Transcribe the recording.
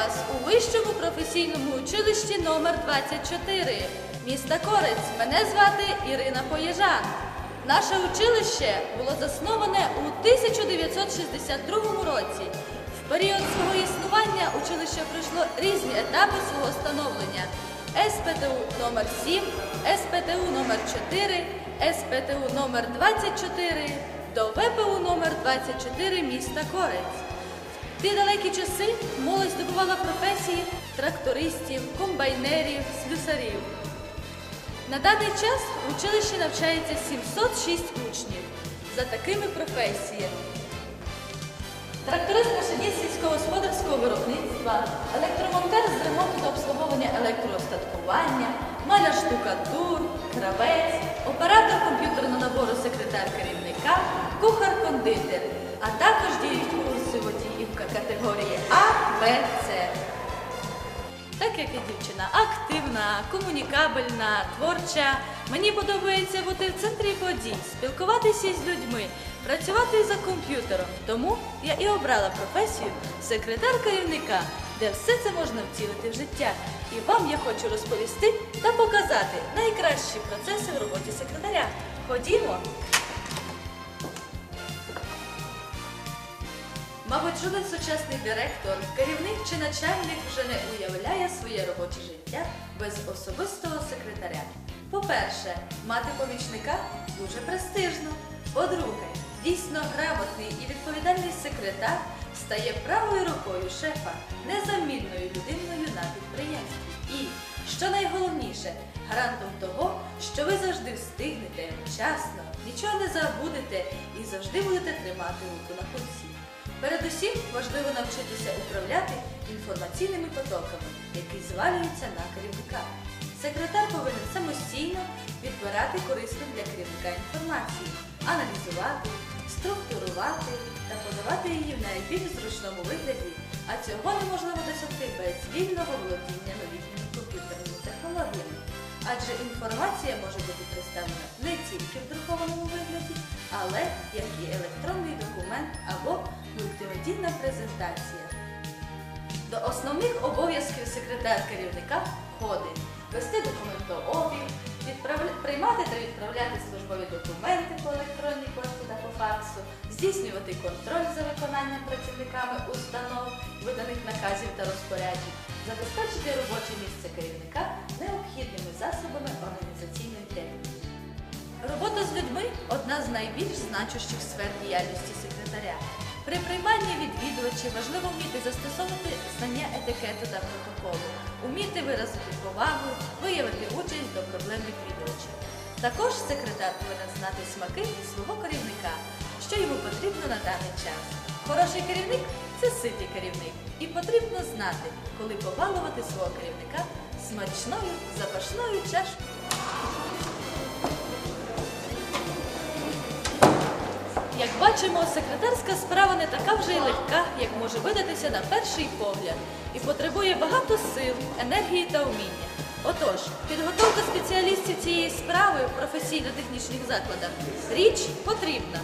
Вас у вищому професійному училищі номер 24 міста Корець. Мене звати Ірина Поєжан. Наше училище було засноване у 1962 році. В період свого існування училище пройшло різні етапи свого становлення. СПТУ номер 7, СПТУ номер 4, СПТУ номер 24 до ВПУ номер 24 міста Корець. Ті далекі часи трактористів, комбайнерів, слюсарів. На даний час в училищі навчається 706 учнів за такими професіями. Тракторист машиніст сільськогосподарського виробництва, електромонтер з ремонту та обслуговування електроостаткування, маляр штукатур, кравець, оператор комп'ютерного набору секретар керівника, кухар-кондитер, а також діють курси водіївка категорії А, Б, С. Так як я дівчина активна, комунікабельна, творча. Мені подобається бути в центрі подій, спілкуватися з людьми, працювати за комп'ютером. Тому я і обрала професію секретар керівника, де все це можна втілити в життя. І вам я хочу розповісти та показати найкращі процеси в роботі секретаря. Ходімо. Мабуть, жоден сучасний директор, керівник чи начальник вже не уявляє своє робоче життя без особистого секретаря. По-перше, мати помічника дуже престижно. По-друге, дійсно грамотний і відповідальний секретар стає правою рукою шефа, незамінною людиною на підприємстві. І, що найголовніше, гарантом того, що ви завжди встигнете вчасно, нічого не забудете і завжди будете тримати руку на пульсі. Передусім важливо навчитися управляти інформаційними потоками, які звалюються на керівника. Секретар повинен самостійно відбирати корисну для керівника інформацію, аналізувати, структурувати та подавати її в найбільш зручному вигляді, а цього неможливо досягти без вільного володіння новітніми комп'ютерними технологіями. Адже інформація може бути представлена не тільки в друкованому вигляді, але як і електронний документ або мультимедійна презентація. До основних обов'язків секретар керівника входить вести документообіг, приймати та відправляти службові документи по електронній пошті та по факсу, здійснювати контроль за виконанням працівниками установ, виданих наказів та розпоряджень, забезпечити робоче місце керівника необхідними засобами організаційної техніки. Робота з людьми одна з найбільш значущих сфер діяльності секретаря. При прийманні відвідувачів важливо вміти застосовувати знання етикету та протоколу, вміти виразити повагу, виявити участь до проблем відвідувачів. Також секретар повинен знати смаки свого керівника, що йому потрібно на даний час. Хороший керівник це ситий керівник, і потрібно знати, коли побалувати свого керівника смачною запашною чашкою. Бачимо, секретарська справа не така вже й легка, як може видатися на перший погляд, і потребує багато сил, енергії та уміння. Отож, підготовка спеціалістів цієї справи в професійно-технічних закладах річ потрібна.